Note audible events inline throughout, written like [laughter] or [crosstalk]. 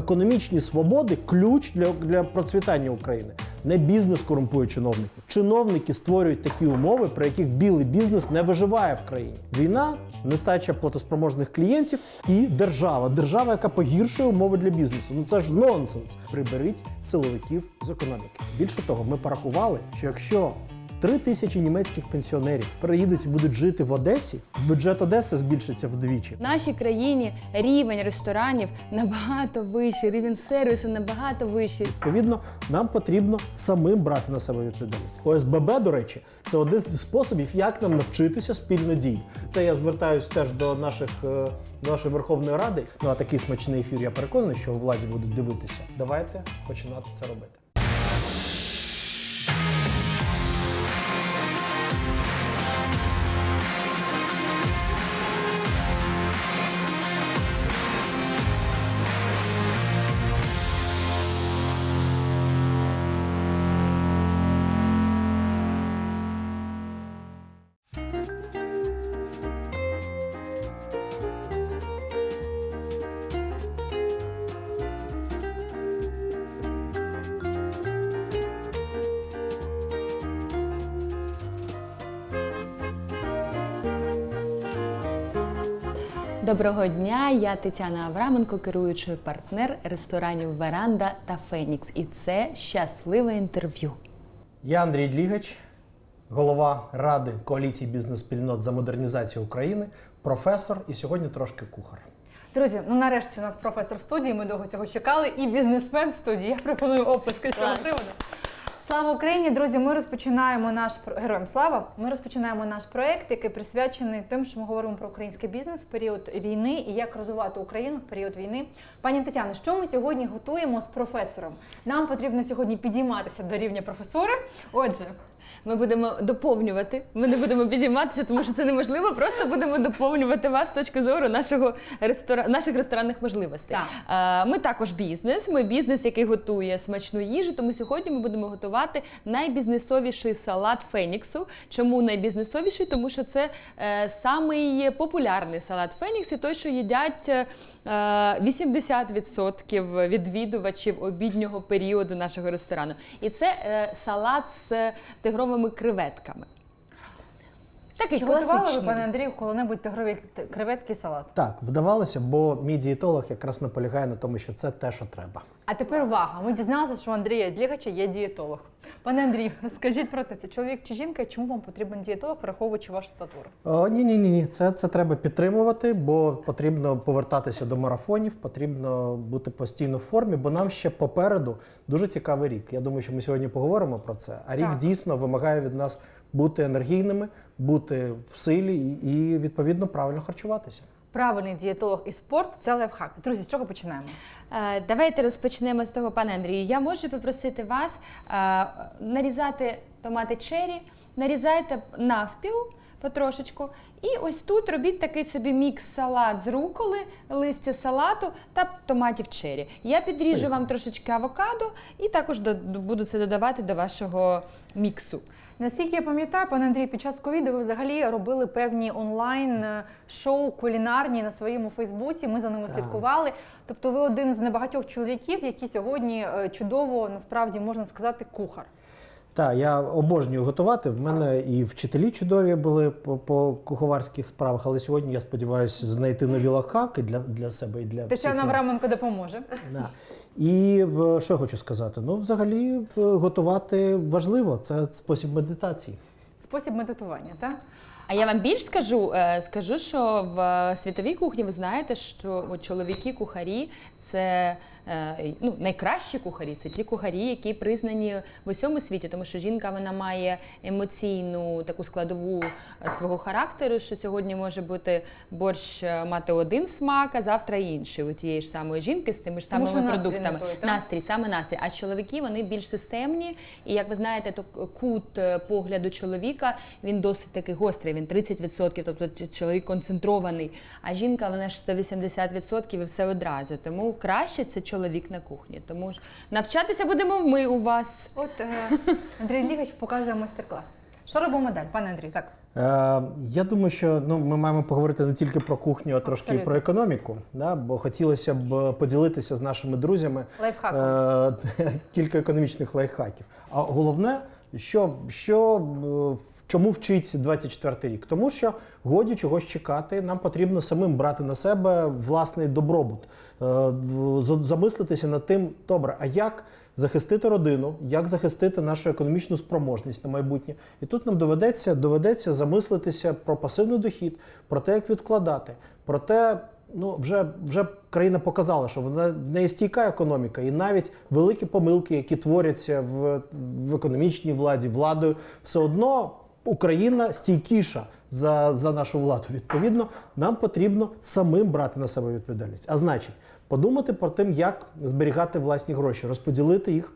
Економічні свободи ключ для, для процвітання України. Не бізнес корумпує чиновників. Чиновники створюють такі умови, при яких білий бізнес не виживає в країні. Війна, нестача платоспроможних клієнтів і держава. Держава, яка погіршує умови для бізнесу. Ну це ж нонсенс. Приберіть силовиків з економіки. Більше того, ми порахували, що якщо Три тисячі німецьких пенсіонерів приїдуть і будуть жити в Одесі. Бюджет Одеси збільшиться вдвічі. В нашій країні рівень ресторанів набагато вищий, рівень сервісу набагато вищий. Відповідно, нам потрібно самим брати на себе відповідальність. ОСББ, до речі, це один зі способів, як нам навчитися спільно дій. Це я звертаюсь теж до наших е, до нашої Верховної Ради. Ну а такий смачний ефір, я переконаний, що у владі будуть дивитися. Давайте починати це робити. Доброго дня, я Тетяна Авраменко, керуючий партнер ресторанів Веранда та Фенікс. І це щасливе інтерв'ю. Я Андрій Длігач, голова Ради коаліції бізнес-спільнот за модернізацію України, професор і сьогодні трошки кухар. Друзі, ну нарешті у нас професор в студії. Ми довго цього чекали, і бізнесмен в студії. Я пропоную оплески з цього приводу. Слава Україні, друзі! Ми розпочинаємо наш героям слава. Ми розпочинаємо наш проект, який присвячений тим, що ми говоримо про український бізнес в період війни і як розвивати Україну в період війни. Пані Тетяно, що ми сьогодні готуємо з професором? Нам потрібно сьогодні підійматися до рівня професора. Отже, Ми будемо доповнювати. Ми не будемо підійматися, тому що це неможливо. Просто будемо доповнювати вас з точки зору нашого рестора... наших ресторанних можливостей. Так. Е, Ми також бізнес. Ми бізнес, який готує смачну їжу. Тому сьогодні ми будемо готувати найбізнесовіший салат Феніксу. Чому найбізнесовіший? Тому що це е, самий популярний салат Фенікс, і той, що їдять е, 80% відвідувачів обіднього періоду нашого ресторану. І це е, салат з тигровими креветками. Такий чи готували ви, пане Андрію, коли-небудь тигрові креветки салат? Так, вдавалося, бо мій дієтолог якраз наполягає на тому, що це те, що треба. А тепер увага. Ми дізналися, що у Андрія Длігача є дієтолог. Пане Андрію, скажіть про те, це чоловік чи жінка, і чому вам потрібен дієтолог, враховуючи вашу статуру? О, ні, ні, ні, ні. Це, це треба підтримувати, бо потрібно повертатися до марафонів, потрібно бути постійно в формі, бо нам ще попереду дуже цікавий рік. Я думаю, що ми сьогодні поговоримо про це. А рік Так. дійсно вимагає від нас бути енергійними, бути в силі і, відповідно правильно харчуватися. Правильний дієтолог і спорт це лайфхак. Друзі, з чого починаємо? Е, Давайте розпочнемо з того, пане Андрію. Я можу попросити вас е, нарізати томати чері, нарізайте навпіл потрошечку. І ось тут робіть такий собі мікс-салат з руколи, листя салату та томатів чері. Я підріжу вам трошечки авокадо і також буду це додавати до вашого міксу. Наскільки я пам'ятаю, пане Андрій, під час ковіду ви взагалі робили певні онлайн е, шоу кулінарні на своєму Фейсбуці. Ми за ними Так. слідкували. Тобто, ви один з небагатьох чоловіків, які сьогодні е, чудово насправді можна сказати кухар. Так, я обожнюю готувати. В мене і вчителі чудові були по, по куховарських справах, але сьогодні я сподіваюся знайти нові лайфхаки для, для себе і для всіх Тетяна нас. Авраменко допоможе. Да. І що я хочу сказати? Ну, взагалі, готувати важливо. Це спосіб медитації. Спосіб медитування, так? А я вам більш скажу, е, скажу, що в світовій кухні ви знаєте, що от чоловіки кухарі це е, ну, найкращі кухарі, це ті кухарі, які признані в усьому світі, тому що жінка вона має емоційну таку складову е, свого характеру, що сьогодні може бути борщ е, мати один смак, а завтра інший у тієї ж самої жінки з тими ж самими настрій продуктами. не той. Настрій, саме настрій. А чоловіки вони більш системні. І як ви знаєте, то кут погляду чоловіка він досить такий гострий. Він 30%, тобто чоловік концентрований. А жінка вона ж 180% і все одразу. Тому краще це чоловік на кухні. Тому ж навчатися будемо ми у вас. От е, Андрій Лігач показує майстер-клас. Що робимо далі, пане Андрій? Так. Е, я думаю, що ну, ми маємо поговорити не тільки про кухню, а трошки і Абсолютно. про економіку. Да? Бо хотілося б поділитися з нашими друзями е, [laughs] кілька економічних лайфхаків. А головне, що, що е, чому вчить 24 рік? Тому що годі чогось чекати, нам потрібно самим брати на себе власний добробут, Е, замислитися над тим, добре, а як захистити родину, як захистити нашу економічну спроможність на майбутнє. І тут нам доведеться, доведеться замислитися про пасивний дохід, про те, як відкладати, про те, ну вже, вже країна показала, що вона в неї стійка економіка, і навіть великі помилки, які творяться в, в економічній владі, владою, все одно. Україна стійкіша за, за нашу владу. Відповідно, нам потрібно самим брати на себе відповідальність. А значить, подумати про тим, як зберігати власні гроші, розподілити їх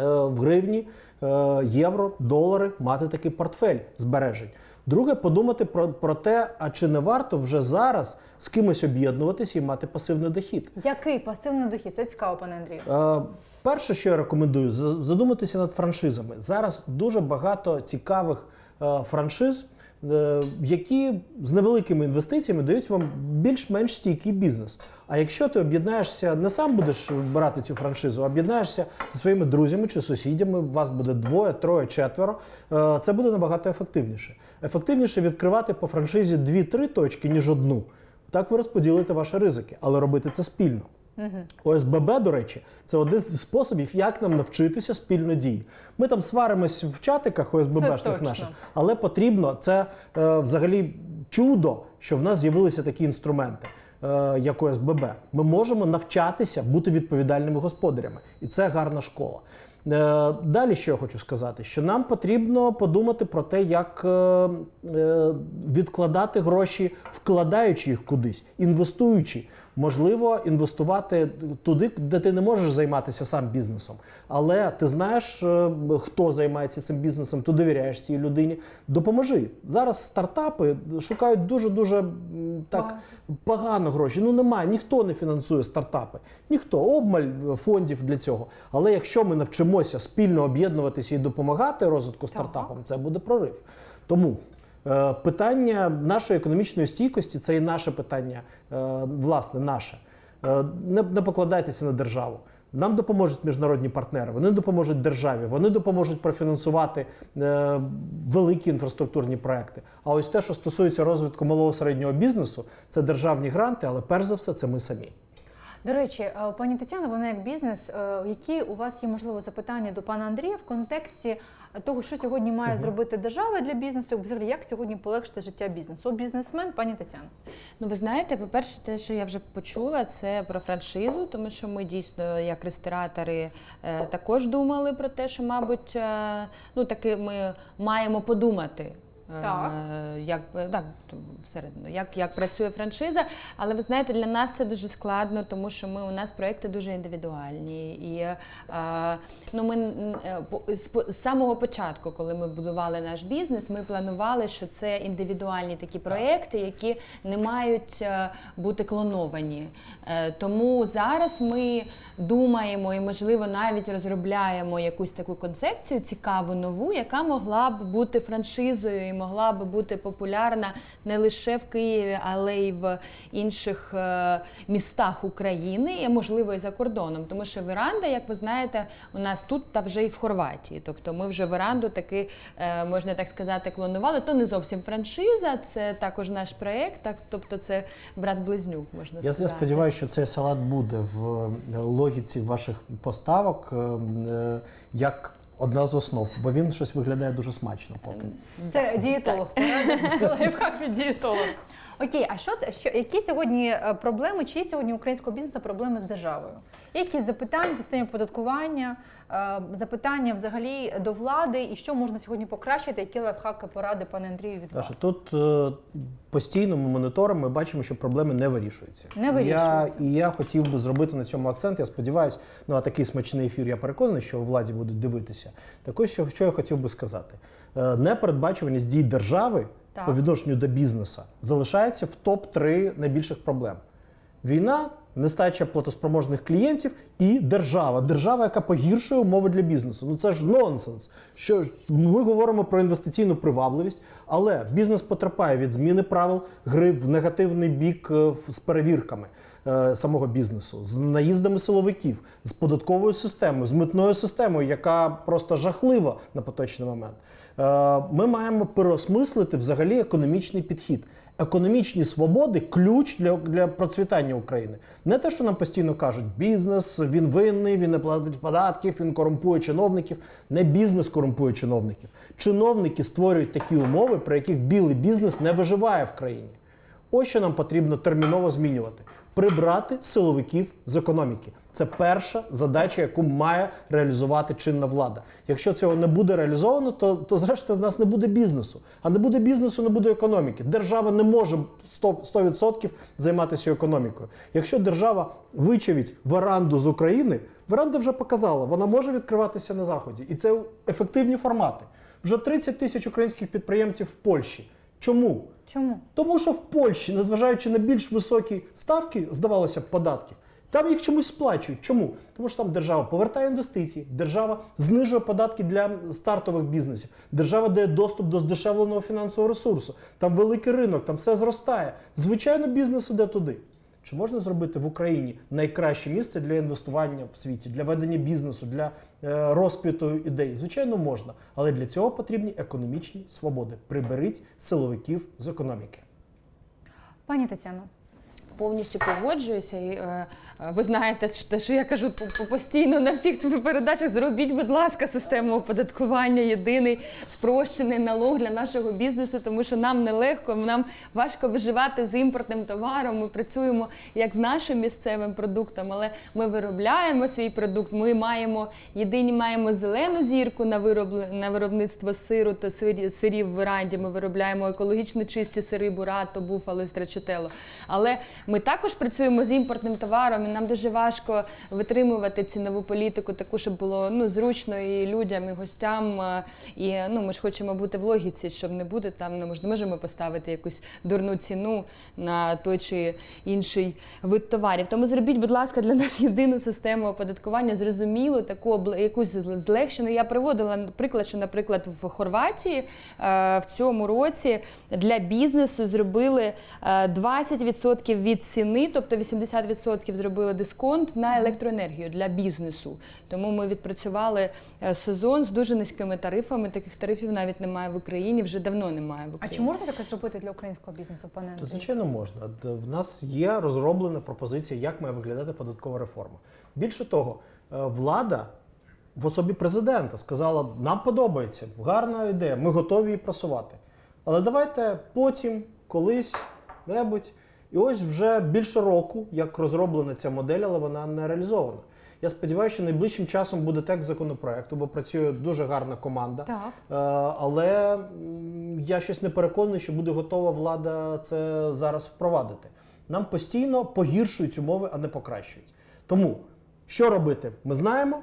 е, в гривні, е, євро, долари, мати такий портфель збережень. Друге, подумати про, про те, а чи не варто вже зараз з кимось об'єднуватися і мати пасивний дохід. Який пасивний дохід? Це цікаво, пане Андрію. Е, Перше, що я рекомендую, задуматися над франшизами. Зараз дуже багато цікавих е, франшиз, е, які з невеликими інвестиціями дають вам більш-менш стійкий бізнес. А якщо ти об'єднаєшся, не сам будеш брати цю франшизу, а об'єднаєшся зі своїми друзями чи сусідями, вас буде двоє, троє, четверо, е, це буде набагато ефективніше. Ефективніше відкривати по франшизі 2-3 точки, ніж одну. Так ви розподілите ваші ризики, але робити це спільно. ОСББ, до речі, це один з способів, як нам навчитися спільно дії. Ми там сваримось в чатиках ОСББшних наших, але потрібно це е, взагалі чудо, що в нас з'явилися такі інструменти. е, Як ОСББ, ми можемо навчатися бути відповідальними господарями, і це гарна школа. Е, Далі що я хочу сказати, що нам потрібно подумати про те, як е, е, відкладати гроші, вкладаючи їх кудись, інвестуючи. Можливо, інвестувати туди, де ти не можеш займатися сам бізнесом. Але ти знаєш, е, хто займається цим бізнесом, ти довіряєш цій людині. Допоможи. Зараз стартапи шукають дуже дуже так погано гроші. Ну немає, ніхто не фінансує стартапи, ніхто обмаль фондів для цього. Але якщо ми навчимося спільно об'єднуватися і допомагати розвитку стартапам, це буде прорив. Тому е, питання нашої економічної стійкості це і наше питання, е, власне, наше. Е, не, покладайтеся на державу. Нам допоможуть міжнародні партнери, вони допоможуть державі, вони допоможуть профінансувати е, великі інфраструктурні проекти. А ось те, що стосується розвитку малого середнього бізнесу, це державні гранти, але перш за все, це ми самі. До речі, е, пані Тетяна, вона як бізнес. е, Які у вас є можливо запитання до пана Андрія в контексті того, що сьогодні має зробити держава для бізнесу, взагалі як сьогодні полегшити життя бізнесу? О, бізнесмен, пані Тетяна. Ну, ви знаєте, по-перше, те, що я вже почула, це про франшизу, тому що ми дійсно, як ресторатори, е, також думали про те, що, мабуть, ну таки ми маємо подумати. Е, Так. Як так, всередину, як, як працює франшиза, але ви знаєте, для нас це дуже складно, тому що ми у нас проекти дуже індивідуальні. І е, ну, ми е, з, з самого початку, коли ми будували наш бізнес, ми планували, що це індивідуальні такі проекти, які не мають е, бути клоновані. Е, Тому зараз ми думаємо і, можливо, навіть розробляємо якусь таку концепцію цікаву нову, яка могла б бути франшизою могла б бути популярна не лише в Києві, але й в інших е, містах України, і можливо і за кордоном. Тому що веранда, як ви знаєте, у нас тут та вже і в Хорватії. Тобто ми вже веранду таки, е, можна так сказати, клонували. То не зовсім франшиза, це також наш проєкт, так, тобто це брат-близнюк, можна Я, я сподіваюся, що цей салат буде в е, логіці ваших поставок е, е, як одна з основ, бо він щось виглядає дуже смачно поки. Це дієтолог. Це лайфхак [laughs] від дієтолога. Окей, а що, що які сьогодні е, проблеми, чи є сьогодні українського бізнесу проблеми з державою? Які запитання в системі податкування, е, запитання взагалі до влади, і що можна сьогодні покращити? Які лайфхаки поради, пане Андрію, від вас? тут е, постійно ми моніторимо, ми бачимо, що проблеми не вирішуються. Не вирішуються. Я, і я хотів би зробити на цьому акцент. Я сподіваюся, ну а такий смачний ефір, я переконаний, що владі будуть дивитися. Також що, що я хотів би сказати: е, непередбачуваність дій держави Так. по відношенню до бізнесу залишається в топ 3 найбільших проблем. Війна нестача платоспроможних клієнтів і держава. Держава, яка погіршує умови для бізнесу. Ну це ж нонсенс. Що ми говоримо про інвестиційну привабливість, але бізнес потерпає від зміни правил гри в негативний бік е, з перевірками е, самого бізнесу, з наїздами силовиків, з податковою системою, з митною системою, яка просто жахлива на поточний момент. Е, Ми маємо переосмислити взагалі економічний підхід. Економічні свободи ключ для, для процвітання України. Не те, що нам постійно кажуть, бізнес він винний, він не платить податків, він корумпує чиновників. Не бізнес корумпує чиновників. Чиновники створюють такі умови, при яких білий бізнес не виживає в країні. Ось що нам потрібно терміново змінювати: прибрати силовиків з економіки. Це перша задача, яку має реалізувати чинна влада. Якщо цього не буде реалізовано, то, то зрештою в нас не буде бізнесу. А не буде бізнесу, не буде економіки. Держава не може 100%, 100% займатися економікою. Якщо держава вичавить веранду з України, веранда вже показала, вона може відкриватися на заході, і це ефективні формати. Вже 30 тисяч українських підприємців в Польщі. Чому? Чому? Тому що в Польщі, незважаючи на більш високі ставки, здавалося б, податків, там їх чомусь сплачують. Чому? Тому що там держава повертає інвестиції, держава знижує податки для стартових бізнесів, держава дає доступ до здешевленого фінансового ресурсу. Там великий ринок, там все зростає. Звичайно, бізнес іде туди. Чи можна зробити в Україні найкраще місце для інвестування в світі, для ведення бізнесу, для е, розквіту ідей? Звичайно, можна, але для цього потрібні економічні свободи. Приберіть силовиків з економіки. Пані Тетяно, Повністю погоджуюся. І, е, ви знаєте, те, що я кажу по- по- постійно на всіх твоїх передачах. Зробіть, будь ласка, систему оподаткування, єдиний спрощений налог для нашого бізнесу, тому що нам нелегко, нам важко виживати з імпортним товаром. Ми працюємо як з нашим місцевим продуктом, але ми виробляємо свій продукт. Ми маємо єдині маємо зелену зірку на виробле на виробництво сиру та сирі- сирів в веранді. Ми виробляємо екологічно чисті сири, бурато, буфало страчитело. Але ми також працюємо з імпортним товаром, і нам дуже важко витримувати цінову політику, таку, щоб було ну зручно і людям, і гостям. е, І ну ми ж хочемо бути в логіці, щоб не бути там. Ну ми не можемо поставити якусь дурну ціну на той чи інший вид товарів. Тому зробіть, будь ласка, для нас єдину систему оподаткування, зрозумілу, таку якусь злегшену. Я приводила приклад, що, наприклад, в Хорватії е, в цьому році для бізнесу зробили е, 20% від ціни, тобто 80% зробили дисконт на електроенергію для бізнесу. Тому ми відпрацювали е, сезон з дуже низькими тарифами. Таких тарифів навіть немає в Україні, вже давно немає в Україні. а чи можна таке зробити для українського бізнесу, пане То, звичайно, можна. В нас є розроблена пропозиція, як має виглядати податкова реформа. Більше того, е, влада в особі президента сказала: нам подобається, гарна ідея, ми готові її просувати. Але давайте потім, колись, небудь. І ось вже більше року, як розроблена ця модель, але вона не реалізована. Я сподіваюся, що найближчим часом буде текст законопроекту, бо працює дуже гарна команда. Так. Е, Але я щось не переконаний, що буде готова влада це зараз впровадити. Нам постійно погіршують умови, а не покращують. Тому що робити, ми знаємо,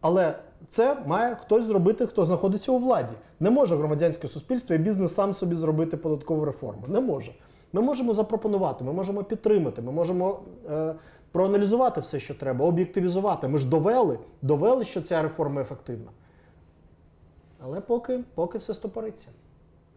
але це має хтось зробити, хто знаходиться у владі. Не може громадянське суспільство і бізнес сам собі зробити податкову реформу. Не може. Ми можемо запропонувати, ми можемо підтримати, ми можемо е, проаналізувати все, що треба, об'єктивізувати. Ми ж довели, довели, що ця реформа ефективна. Але поки, поки все стопориться.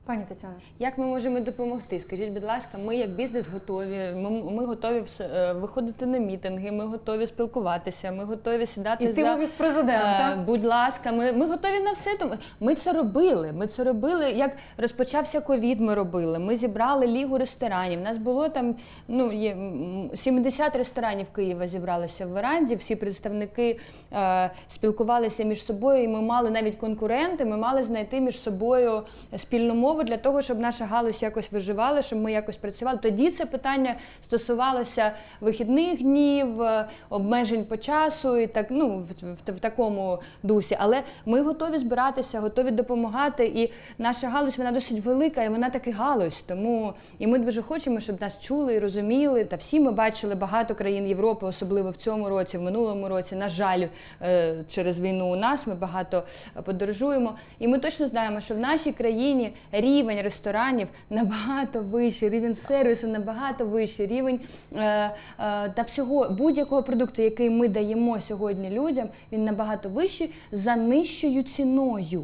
Пані Тетяно, Як ми можемо допомогти? Скажіть, будь ласка, ми як бізнес готові. Ми, ми готові е, виходити на мітинги, ми готові спілкуватися, ми готові сідати Іти за офіс президента. Е, будь ласка, ми, ми готові на все. Тому ми це робили. Ми це робили. Як розпочався ковід, ми робили. Ми зібрали лігу ресторанів. У нас було там ну є м, 70 ресторанів Києва зібралися в веранді. Всі представники е, спілкувалися між собою. І ми мали навіть конкуренти. Ми мали знайти між собою спільну мову для того, щоб наша галузь якось виживала, щоб ми якось працювали. Тоді це питання стосувалося вихідних днів, е, обмежень по часу і так ну в, в, в такому дусі. Але ми готові збиратися, готові допомагати. І наша галузь вона досить велика, і вона таки галузь. Тому і ми дуже хочемо, щоб нас чули і розуміли. Та всі ми бачили багато країн Європи, особливо в цьому році, в минулому році. На жаль, е, через війну у нас ми багато подорожуємо. І ми точно знаємо, що в нашій країні ресторанів набагато вищий, рівень сервісу набагато вищий, рівень е, е, та всього будь-якого продукту, який ми даємо сьогодні людям, він набагато вищий за нижчою ціною.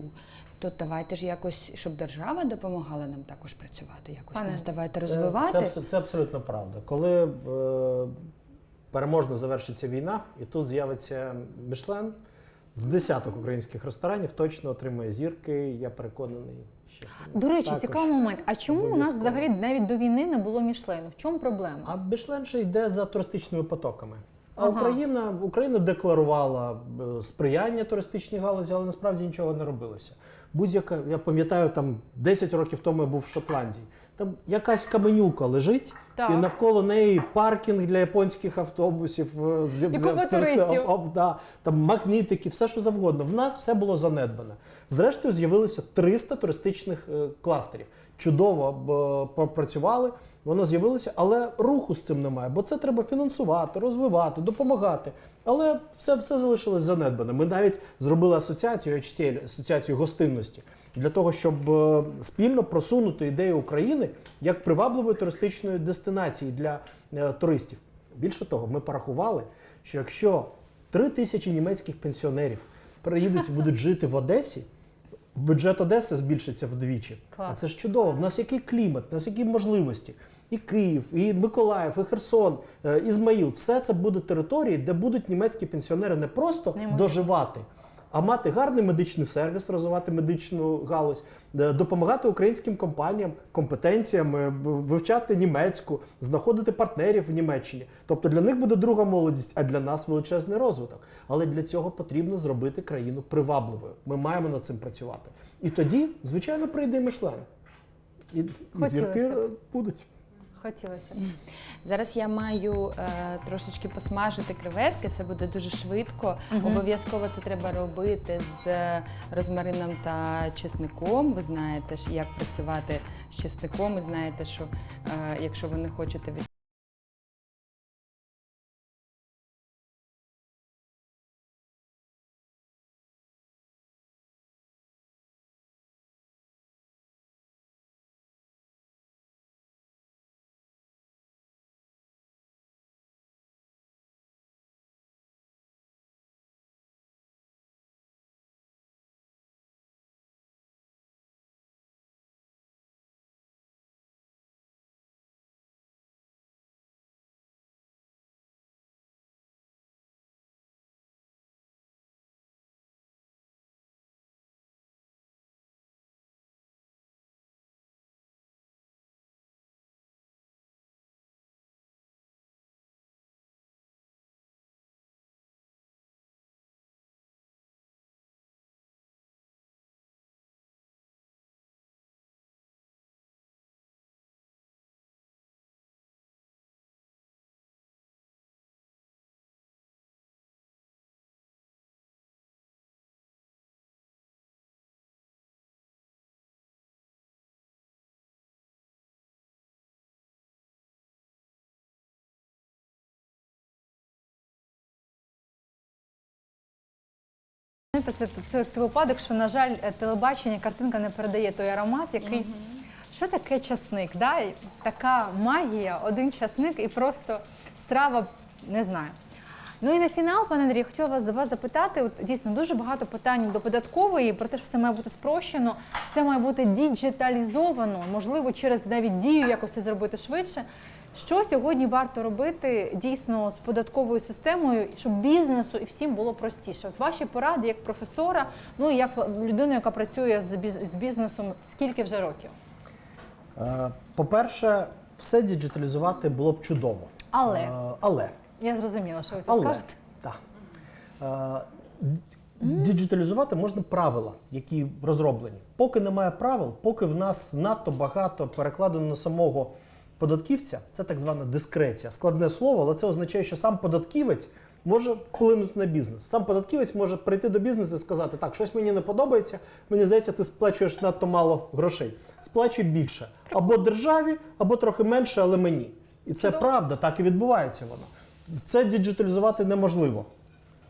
То давайте ж якось, щоб держава допомагала нам також працювати, якось Пане, нас давайте Це, розвивати. це, це абсолютно правда. Коли е, переможно завершиться війна, і тут з'явиться Мішлен, з десяток українських ресторанів точно отримає зірки. Я переконаний. Ще До речі, також. цікавий момент. А чому у нас Обов'язково. взагалі навіть до війни не було Мішлену? В чому проблема? А Мішлен ще йде за туристичними потоками. А Ага. Україна, Україна декларувала е, сприяння туристичній галузі, але насправді нічого не робилося. Будь-яка, я пам'ятаю, там 10 років тому я був в Шотландії. Там якась каменюка лежить, Так. і навколо неї паркінг для японських автобусів, е, з- І купа туристів. об- да, там магнітики, все що завгодно. В нас все було занедбане. Зрештою, з'явилося 300 туристичних е, кластерів. Чудово б, попрацювали, воно з'явилося, але руху з цим немає, бо це треба фінансувати, розвивати, допомагати. Але все, все залишилось занедбане. Ми навіть зробили асоціацію HTL, асоціацію гостинності, для того, щоб е, спільно просунути ідею України як привабливої туристичної дестинації для е, туристів. Більше того, ми порахували, що якщо три тисячі німецьких пенсіонерів приїдуть і будуть жити в Одесі, бюджет Одеси збільшиться вдвічі. Клас. А це ж чудово. В нас який клімат, в нас які можливості. І Київ, і Миколаїв, і Херсон, е, Ізмаїл все це буде території, де будуть німецькі пенсіонери не просто Неймовірно. доживати, а мати гарний медичний сервіс, розвивати медичну галузь, е, допомагати українським компаніям, компетенціям, е, вивчати німецьку, знаходити партнерів в Німеччині. Тобто для них буде друга молодість, а для нас величезний розвиток. Але для цього потрібно зробити країну привабливою. Ми маємо над цим працювати. І тоді, звичайно, прийде Мишлен. І, і зірки е, будуть. Хотілося. Зараз я маю е, трошечки посмажити креветки. Це буде дуже швидко. Мгм. Обов'язково це треба робити з розмарином та чесником. Ви знаєте, ж, як працювати з чесником. Ви знаєте, що е, якщо ви не хочете від це, це, це випадок, що, на жаль, е, телебачення, картинка не передає той аромат, який. Що таке часник? Да? Така магія, один часник і просто страва, не знаю. Ну і на фінал, пане Андрій, я хотіла вас за вас запитати. От дійсно дуже багато питань до податкової про те, що все має бути спрощено, все має бути діджиталізовано, можливо, через навіть дію якось це зробити швидше. Що сьогодні варто робити дійсно з податковою системою, щоб бізнесу і всім було простіше? От ваші поради як професора, ну і як людина, яка працює з з бізнесом, скільки вже років? Е, По-перше, все діджиталізувати було б чудово. Але. Е, Але. Я зрозуміла, що ви це Але скажете. так. Е, Діджиталізувати можна правила, які розроблені. Поки немає правил, поки в нас надто багато перекладено на самого податківця, це так звана дискреція. Складне слово, але це означає, що сам податківець може вплинути на бізнес. Сам податківець може прийти до бізнесу і сказати: так, щось мені не подобається, мені здається, ти сплачуєш надто мало грошей. Сплачуй більше. Або державі, або трохи менше, але мені. І це правда, так і відбувається воно. Це діджиталізувати неможливо.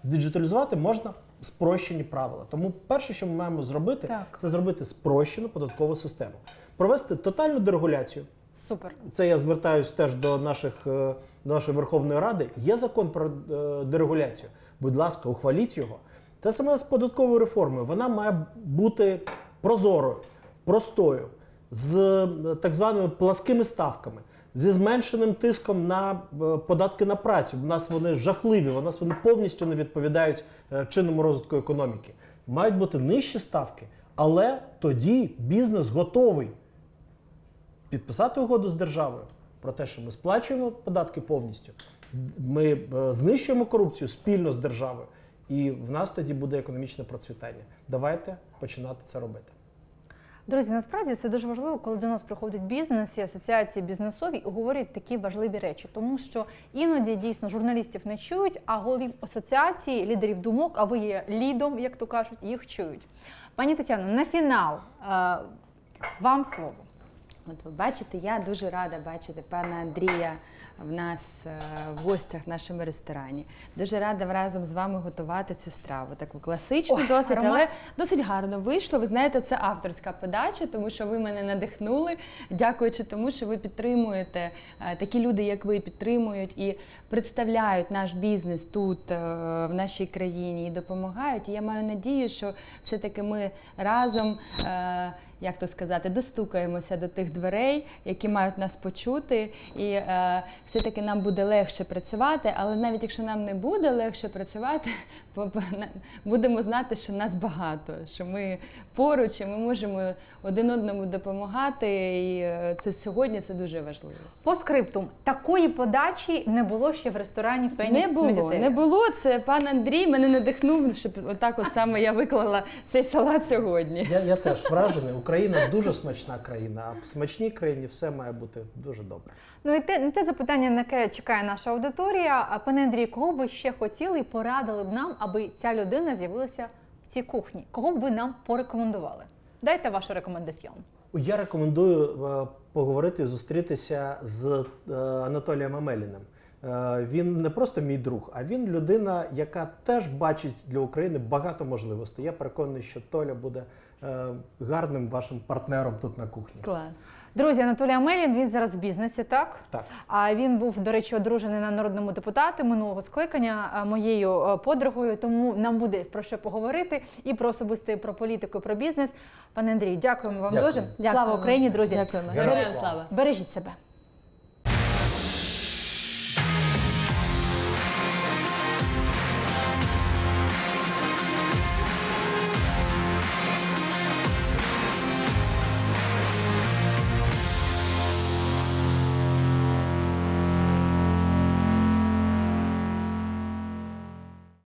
Діджиталізувати можна спрощені правила. Тому перше, що ми маємо зробити, Так. це зробити спрощену податкову систему. провести тотальну дерегуляцію. Супер. Це я звертаюсь теж до наших е, до нашої Верховної Ради. Є закон про е, дерегуляцію. Будь ласка, ухваліть його. Те саме з податковою реформою. Вона має бути прозорою, простою, з е, так званими пласкими ставками, зі зменшеним тиском на податки на працю. У нас вони жахливі, у нас вони повністю не відповідають чинному розвитку економіки. Мають бути нижчі ставки, але тоді бізнес готовий підписати угоду з державою про те, що ми сплачуємо податки повністю, ми е, знищуємо корупцію спільно з державою, і в нас тоді буде економічне процвітання. Давайте починати це робити. Друзі, насправді це дуже важливо, коли до нас приходить бізнес і асоціації бізнесові і говорять такі важливі речі, тому що іноді дійсно журналістів не чують, а голів асоціації, лідерів думок, а ви є лідом, як то кажуть, їх чують. Пані Тетяно, на фінал е, вам слово. От ви бачите, я дуже рада бачити пана Андрія в нас е, в гостях в нашому ресторані. Дуже рада разом з вами готувати цю страву. Таку класичну, Ой, досить, аромат. але досить гарно вийшло. Ви знаєте, це авторська подача, тому що ви мене надихнули, дякуючи тому, що ви підтримуєте е, такі люди, як ви, підтримують і представляють наш бізнес тут, е, в нашій країні, і допомагають. І я маю надію, що все-таки ми разом. Як то сказати, достукаємося до тих дверей, які мають нас почути, і е, все-таки нам буде легше працювати. Але навіть якщо нам не буде легше працювати, будемо знати, що нас багато, що ми поруч, і ми можемо один одному допомагати. І е, це сьогодні це дуже важливо. По скриптум такої подачі не було ще в ресторані Не було, не було. Це пан Андрій мене надихнув, щоб отак от саме я виклала цей салат сьогодні. Я, я теж вражений. Україна дуже смачна країна, а в смачній країні все має бути дуже добре. Ну і те, не те запитання, на яке чекає наша аудиторія. А пане Андрій, кого ви ще хотіли і порадили б нам, аби ця людина з'явилася в цій кухні? Кого б ви нам порекомендували? Дайте вашу рекомендаціон. Я рекомендую е, поговорити, зустрітися з е, Анатолієм Амеліним. Е, Він не просто мій друг, а він людина, яка теж бачить для України багато можливостей. Я переконаний, що Толя буде гарним вашим партнером тут на кухні. Клас. Друзі, Анатолій Амелін, він зараз в бізнесі, так? Так. А він був, до речі, одружений на народному депутаті минулого скликання моєю е, подругою. Тому нам буде про що поговорити і про особисте, про політику, і про бізнес. Пане Андрій, дякуємо вам Дякую. дуже. Слава Україні, друзі! Дякуємо. Героям слава. Бережіть себе.